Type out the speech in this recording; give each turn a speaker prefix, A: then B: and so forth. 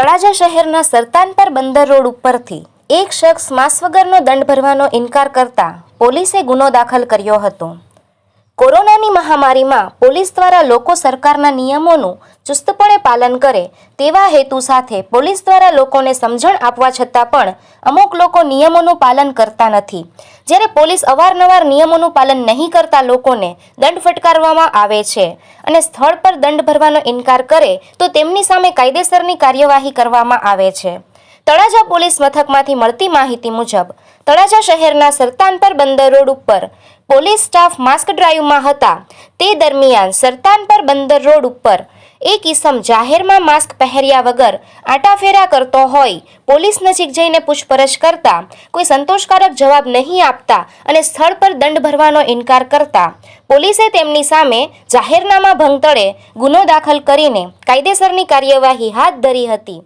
A: તળાજા શહેરના સરતાનપર બંદર રોડ ઉપરથી એક શખ્સ માસ દંડ ભરવાનો ઇનકાર કરતા પોલીસે ગુનો દાખલ કર્યો હતો. કોરોનાની મહામારીમાં પોલીસ દ્વારા લોકો સરકારના નિયમોનું ચુસ્તપણે પાલન કરે તેવા હેતુ સાથે પોલીસ દ્વારા લોકોને સમજણ આપવા છતાં પણ અમુક લોકો નિયમોનું પાલન કરતા નથી. જ્યારે પોલીસ અવારનવાર નિયમોનું પાલન નહીં કરતા લોકોને દંડ ફટકારવામાં આવે છે અને સ્થળ પર દંડ ભરવાનો ઇનકાર કરે, તો તેમની સામે કાયદેસરની કાર્યવાહી કરવામાં આવે છે. તળાજા પોલીસ મથકમાંથી મળતી માહિતી મુજબ, તળાજા શહેરના સરતાનપર બંદર રોડ ઉપર પોલીસ સ્ટાફ માસ્ક ડ્રાઈવમાં હતા. તે દરમિયાન સરતાનપર બંદર રોડ ઉપર એક ઈસમ જાહેરમાં માસ્ક પહેર્યા વગર આટાફેરા કરતો હોય, પોલીસ નજીક જઈને પૂછપરછ કરતા, કોઈ સંતોષકારક જવાબ નહીં આપતા અને સ્થળ પર દંડ ભરવાનો ઇનકાર કરતા, પોલીસે તેમની સામે જાહેરનામા ભંગ તળે ગુનો દાખલ કરીને કાયદેસરની કાર્યવાહી હાથ ધરી હતી.